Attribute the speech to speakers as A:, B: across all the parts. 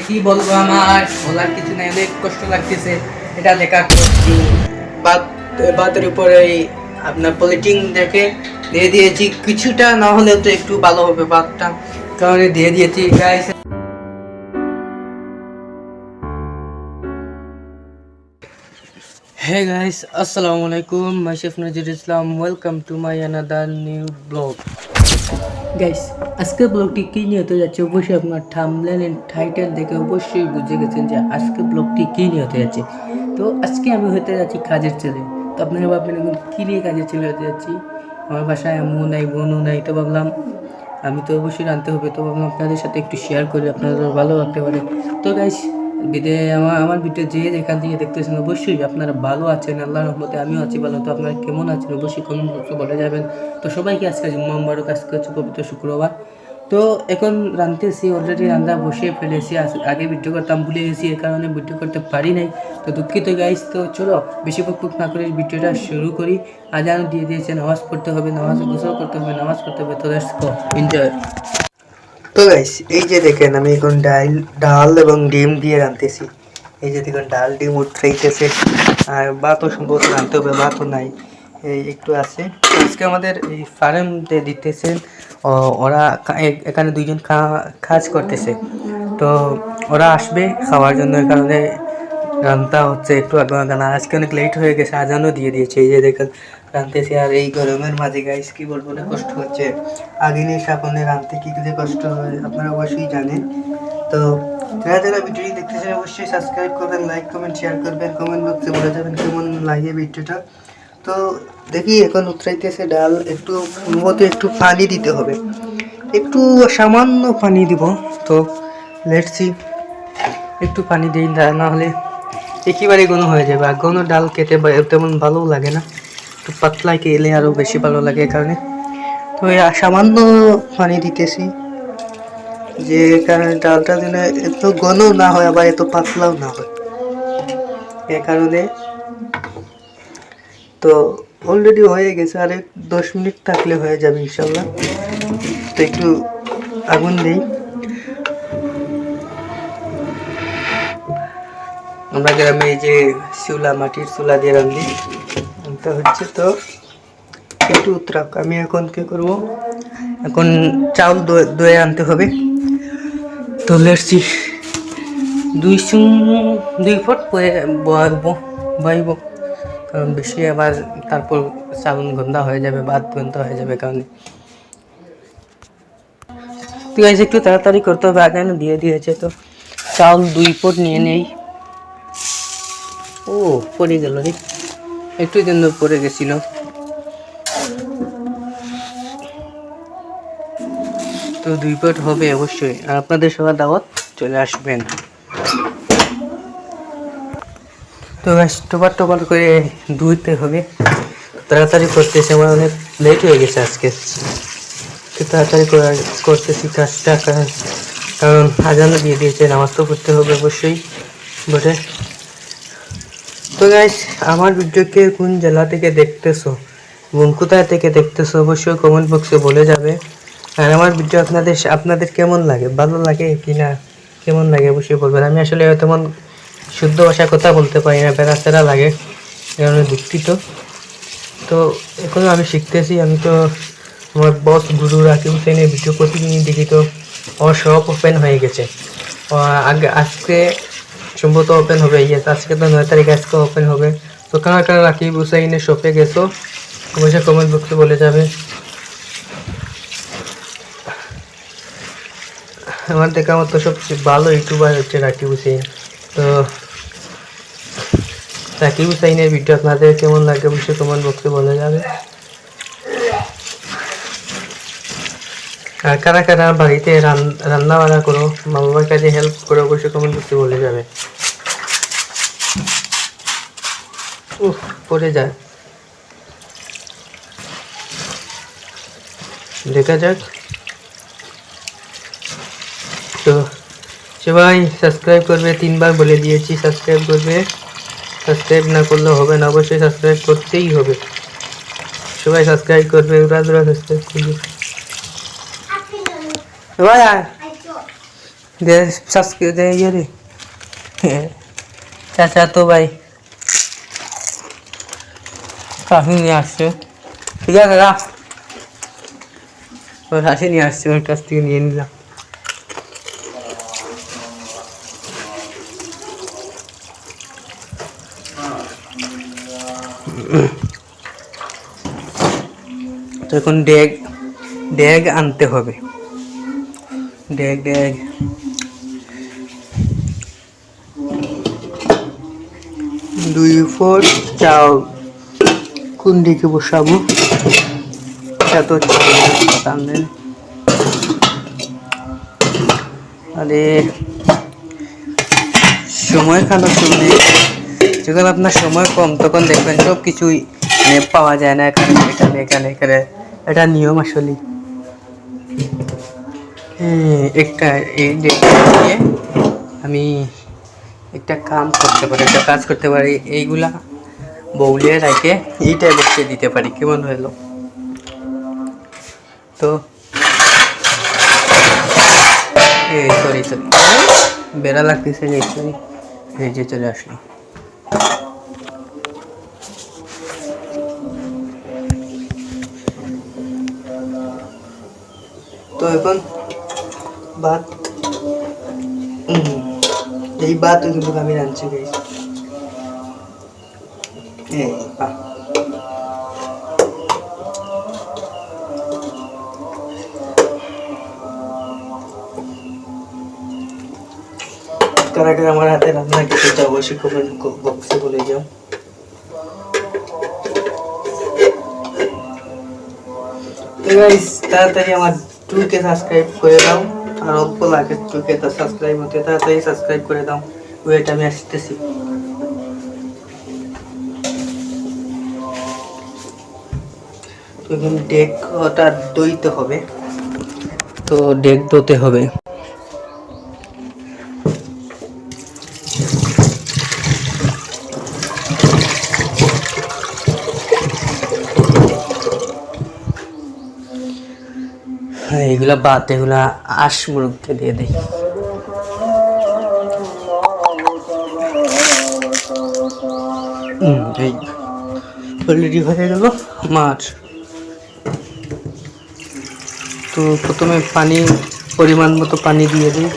A: কি বলব আমার বলার কিছু নেই অনেক কষ্ট লাগতেছে এটা দেখার পর কি বাত বাতের উপরে আপনার পলিটিং দেখে দিয়ে দিয়েছি কিছুটা না হলেও তো একটু ভালো হবে বাতটা কারণে দিয়ে দিয়েছি guys guys, Assalamu alaikum. My chef Najir Islam. Welcome to my another new vlog. Guys আজকের ব্লগটি কী নিয়ে হতে যাচ্ছে? অবশ্যই আপনার থামলেন টাইটেল দেখে অবশ্যই বুঝে গেছেন যে আজকে ব্লগটি কী নিয়ে হতে যাচ্ছে। তো আজকে আমি হতে যাচ্ছি কাজের ছেলে। তো আপনারা ভাববেন এখন কী নিয়ে কাজের ছেলে হতে যাচ্ছি? আমার বাসায় আম্মু নাই, বোনও নাই, তো ভাবলাম আমি তো অবশ্যই জানতে হবে। তো ভাবলাম আপনাদের সাথে একটু শেয়ার করি আপনাদের ভালো লাগতে পারে। তো গাইস ভিডিও আমার আমার ভিডিও যে যেখান থেকে দেখতেছেন অবশ্যই আপনারা ভালো আছেন, আল্লাহর রহমতে আমিও আছি ভালো। তো আপনারা কেমন আছেন? অবশ্যই কমেন্ট বক্সে বলে যাবেন। তো সবাইকে আজকে জুম্মা মুবারক, আজকে হচ্ছে পবিত্র শুক্রবার। তো এখন রাঁধতেছি অলরেডি রান্না বসিয়ে ফেলেছি। আগে ভিডিও করতাম, ভুলে গেছি এর কারণে ভিডিও করতে পারি নাই। তো দুঃখিত গাইস তো চলো বেশি বকবক না করে ভিডিওটা শুরু করি। আজান দিয়ে দিয়েছে নামাজ পড়তে হবে, নামাজ গোসল করতে হবে, নামাজ করতে হবে। তো এনজয় তো গাইস এই যে দেখেন আমি এখন ডাল ডাল এবং ডিম দিয়ে রাঁধতেছি। এই যে দেখুন ডাল, ডিম উঠতেছে আর ভাতও সম্ভবত রাঁধতে হবে, ভাতও নাই। এই একটু আছে। আজকে আমাদের এই ফার্ম দিতেছেন ওরা এখানে দুইজন কাজ করতেছে। তো ওরা আসবে খাওয়ার জন্য এই কারণে রান্না হচ্ছে একটু আগে আজকে অনেক লেট হয়ে গেছে, আজানও দিয়ে দিয়েছে। এই যে দেখেন রাঁধতেছি আর এই গরমের মাঝে গাইস কি বলব না, কষ্ট হচ্ছে। আগুনের সাপনে রাঁধতে কি যে কষ্ট হয়, আপনারা অবশ্যই জানেন। তো যারা যারা ভিডিওটি দেখতেছেন, অবশ্যই সাবস্ক্রাইব করবেন লাইক কমেন্ট শেয়ার করবেন কমেন্ট বক্সে বলে যাবেন কেমন লাগে ভিডিওটা। তো দেখি, এখন উতরাইতেছে ডাল, একটু মতো একটু পানি দিতে হবে। একটু সামান্য পানি দিব, তো লেটসি একটু পানি দিই, না হলে একেবারে ঘন হয়ে যাবে, আর ঘন ডাল খেতে তেমন ভালোও লাগে না। একটু পাতলা খেলে আরও বেশি ভালো লাগে কারণে। তো সামান্য পানি দিতেছি যে কারণে ডালটা যেন এত ঘন না হয় আবার এত পাতলাও না হয়। এ কারণে তো অলরেডি হয়ে গেছে আর দশ মিনিট থাকলে হয়ে যাবে ইনশাল্লাহ তো একটু আগুন দিই। আমরা গ্রামে যে চুলা, মাটির চুলা দিয়ে রান্ধি তো হচ্ছে তো একটু উত্তরাক আমি এখন কি করব? এখন চাউল দয়ে আনতে হবে। তো লেটসি দুই সুম দুই ফুট বয়াবো বয়াইব কারণ বেশি আবার তারপর চাউল গন্ধা হয়ে যাবে, ভাত গন্ধা হয়ে যাবে কারণে। তুই আজ একটু তাড়াতাড়ি করতে হবে আগে না দিয়ে দিয়েছে তো। চাউল দুই ফুট নিয়ে নেই। ও, পড়ে গেল রে। একটু জন্য পড়ে গেছিল। তো দুই ফুট হবে অবশ্যই। আর আপনাদের সবার দাওয়াত চলে আসবেন। তো ব্যাস, টোপার টোপার করে ধুইতে হবে। তাড়াতাড়ি করতেছে, আমার অনেক লেট হয়ে গেছে আজকে। তাড়াতাড়ি করা- করতেছি কাজটা, কারণ কারণ আজানও দিয়ে দিয়েছে নামাজ তো পড়তে হবে অবশ্যই। বটে? তো গাইস আমার ভিডিওকে কোন জেলা থেকে দেখতেছো এবং কোথায় থেকে দেখতেছো অবশ্যই কমেন্ট বক্সে বলে যাবে। আর আমার ভিডিও আপনাদের আপনাদের কেমন লাগে? ভালো লাগে কি না? কেমন লাগে অবশ্যই বলবেন। আমি আসলে তেমন শুদ্ধ ভাষায় কথা বলতে পারি না বেড়া সেরা লাগে কারণে দুঃখিত। তো এখনও আমি শিখতেছি, আমি তো আমার বস গুরু রাকিব হোসেনের ভিডিও প্রতিদিনই দেখি তো আমার ওপেন হয়ে গেছে। আগে আজকে সম্ভবত ওপেন হবে ইয়েস আজকে তো নয় তারিখ, আজকে ওপেন হবে। তো কারা কারা রাকিব হুসাইনের শপে গেছো? অবশ্যই কমেন্ট বক্সে বলে যাবে। আমার দেখা মতো সবচেয়ে ভালো ইউটিউবার হচ্ছে রাকিব হুসেন তো রাকিব হুসাইনের ভিডিও আপনাদের কেমন লাগে, অবশ্যই কমেন্ট বক্সে বলে যাবে। কারা কারা বাড়িতে রান- রান্না বান্না করো মা বাবার কাছে হেল্প করো অবশ্যই কমেন্ট বক্সে বলে যাবে। উফ, পড়ে যায়। দেখা যাক। তো, সবাই সাবস্ক্রাইব করবে, তিনবার বলে দিয়েছি সাবস্ক্রাইব করবে। সাবস্ক্রাইব না করলে হবে না, অবশ্যই সাবস্ক্রাইব করতেই হবে। সবাই সাবস্ক্রাইব করবে দুরা সাবস্ক্রাইব করবে। সবাই আয় দে সাবস্ক্রাইব দে ইয়ে রে। চাচা তো ভাই কাশি নিয়ে আসছে। ঠিক আছে রাখ ওর হাসি নিয়ে আসছে ওর কাছ থেকে নিয়ে নিলাম। তো এখন ড্যাগ ড্যাগ আনতে হবে। ড্যাগ ড্যাগ দুই ফুট, চাল। কোন দিকে বসাবো? এত সামনে। আরে, সময় খানো চলবে? যখন আপনার সময় কম, তখন দেখবেন সব কিছুই মানে পাওয়া যায় না এখানে এখানে এখানে এখানে। এটা নিয়ম আসলে একটা এই নিয়ে আমি একটা কাম করতে পারি, একটা কাজ করতে পারি, এইগুলা বউলে রেখে এইটাই বসিয়ে দিতে পারি, কেমন হলো? তো সরি সরি বেড়া লাগতেছে সরি এই যে চলে আসলো। তো এখন ভাত। এই ভাত কিন্তু আমি রাঁধছি গাইস এই, বাহ। কারা কারা আমার হাতে রান্না খেতে অবশ্যই কমেন্ট বক্সে বলে যাও। গাইস তাড়াতাড়ি আমার টুকে সাবস্ক্রাইব করে দাও। আর অল্প লাগে চোখে তো সাবস্ক্রাইব হতে তাড়াতাড়ি সাবস্ক্রাইব করে দাও। ওয়েট আমি আসতেছি। তো এখন ডেক ওটা দইতে হবে। তো ডেক দোতে হবে হ্যাঁ এগুলা বাদ এগুলা আশ মুরগকে দিয়ে দিই। এই অলরেডি হয়ে গেল। মাছ। তো প্রথমে পানি পরিমাণ মতো পানি দিয়ে দিই।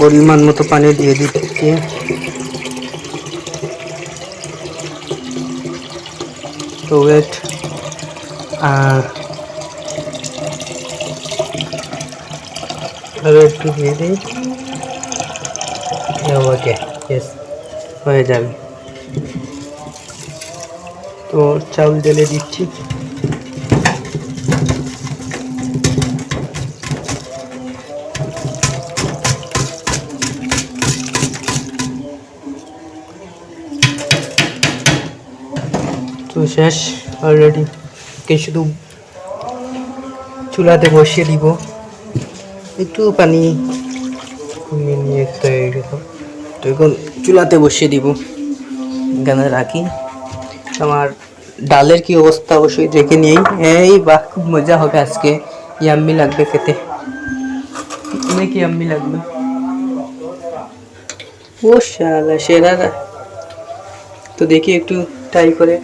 A: পরিমাণ মতো পানি দিয়ে দিচ্ছি। তো ওয়েট আর আরও একটু দিয়ে দিই। ওকে ইয়েস হয়ে যাবে। তো চাউল ঢেলে দিচ্ছি। তো শেষ অলরেডি কে শুধু চুলাতে বসিয়ে দিব। একটু পানি নিয়ে তো এখন চুলাতে বসিয়ে দিব। এখানে রাখি। আমার ডালের কি অবস্থা অবশ্যই দেখে নিই। এই বাহ, খুব মজা হবে আজকে। ইয়াম্মি লাগবে খেতে। দেখি ইয়াম্মি লাগবে? ও সেরা। তো দেখি একটু ট্রাই করে।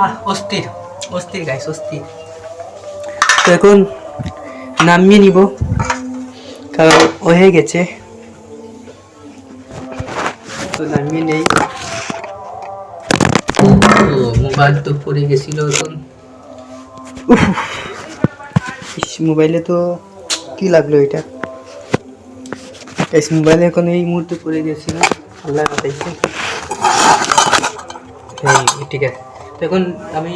A: আহ অস্থির অস্থির গাইস অস্থির। তো এখন নামিয়ে নিব কারণ ও হয়ে গেছে। তো নামিয়ে নেই। তো মোবাইল তো পড়ে গেছিল এখন। মোবাইলে তো কি লাগল এটা? গাইস মোবাইলে এখন এই মুহূর্তে পড়ে গেছিল। আল্লাহ বাঁচাইছে। ঠিক আছে। তো এখন আমি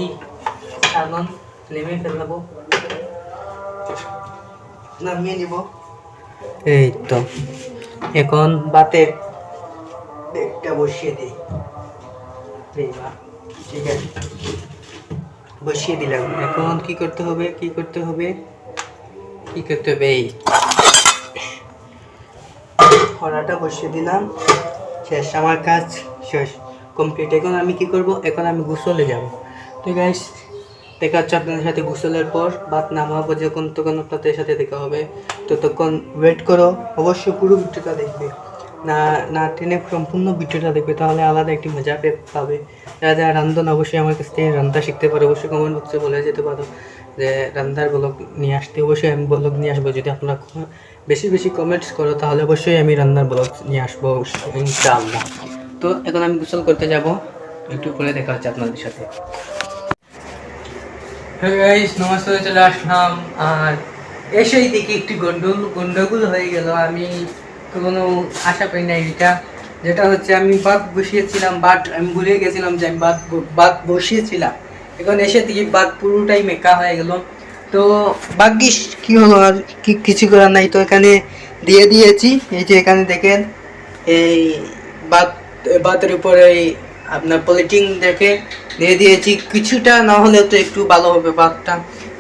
A: সালন নেমে ফেলব নামিয়ে নিব। এই তো। এখন বাতের ডেকটা বসিয়ে দিই। ঠিক আছে। বসিয়ে দিলাম। এখন কি করতে হবে কি করতে হবে? কি করতে হবে? এই। কড়াটা বসিয়ে দিলাম। শেষ আমার কাজ শেষ। কমপ্লিট এখন আমি কি করব? এখন আমি গোসলে যাব। তো গাইস দেখা হচ্ছে আপনাদের সাথে গোসলের পর। ভাত নামাবো যখন তখন আপনাদের সাথে দেখা হবে। তো তখন ওয়েট করো। অবশ্যই পুরো ভিডিওটা দেখবে। না না টেনে সম্পূর্ণ ভিডিওটা দেখবে। তাহলে আলাদা একটি মজা পাবে। যারা যারা রান্ধন, অবশ্যই আমার কাছ থেকে রান্না শিখতে পারে। অবশ্যই কমেন্ট বক্সে বলে যেতে পারো। যে রান্নার ব্লগ নিয়ে আসতে অবশ্যই আমি ব্লগ নিয়ে আসব। যদি আপনারা বেশি বেশি কমেন্টস করো, তাহলে অবশ্যই আমি রান্নার ব্লগ নিয়ে আসব। ইনশাআল্লাহ। তো এখন আমি গোসল করতে যাব। একটু পরে দেখা হচ্ছে আপনাদের সাথে। নমস্কার, চলে আসলাম। আর এসেই দেখি একটি গন্ডগোল গন্ডগোল হয়ে গেল। আমি কোনো আশা পাই নাই এটা। যেটা হচ্ছে, আমি বাদ বসিয়েছিলাম বাট আমি ভুলে গেছিলাম যে আমি বাদ বাদ বসিয়েছিলাম। এখন এসে দেখি বাদ পুরোটাই মেকা হয়ে গেল। তো ভাগ্যিস কি হলো আর কি, কিছু করার নাই। তো এখানে দিয়ে দিয়েছি। এই যে এখানে দেখেন, এই বাত বাতের উপরে এই আপনার পলিটিং দেখে দিয়ে দিয়েছি। কিছুটা না হলেও তো একটু ভালো হবে বাতটা।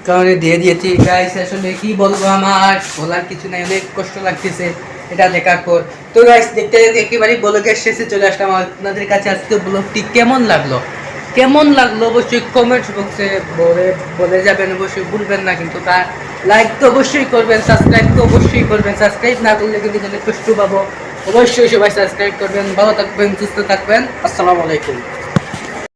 A: কারণে দিয়ে দিয়েছি। গাইস আসলে কি বলব আমার? বলার কিছু নাই, অনেক কষ্ট লাগতেছে এটা দেখার পর। তো গাইস দেখতে দেখতে একেবারেই ব্লগের শেষে চলে আসলাম। আপনাদের কাছে আজকে ব্লগটি কেমন লাগল? কেমন লাগল অবশ্যই কমেন্ট বক্সে বলে বলে যাবেন, অবশ্যই ভুলবেন না, কিন্তু তার লাইক তো অবশ্যই করবেন সাবস্ক্রাইব তো অবশ্যই করবেন। সাবস্ক্রাইব না করলে কিন্তু কষ্ট পাবো। অবশ্যই সবাই সাবস্ক্রাইব করবেন ভালো থাকবেন সুস্থ থাকবেন। আসসালামু আলাইকুম।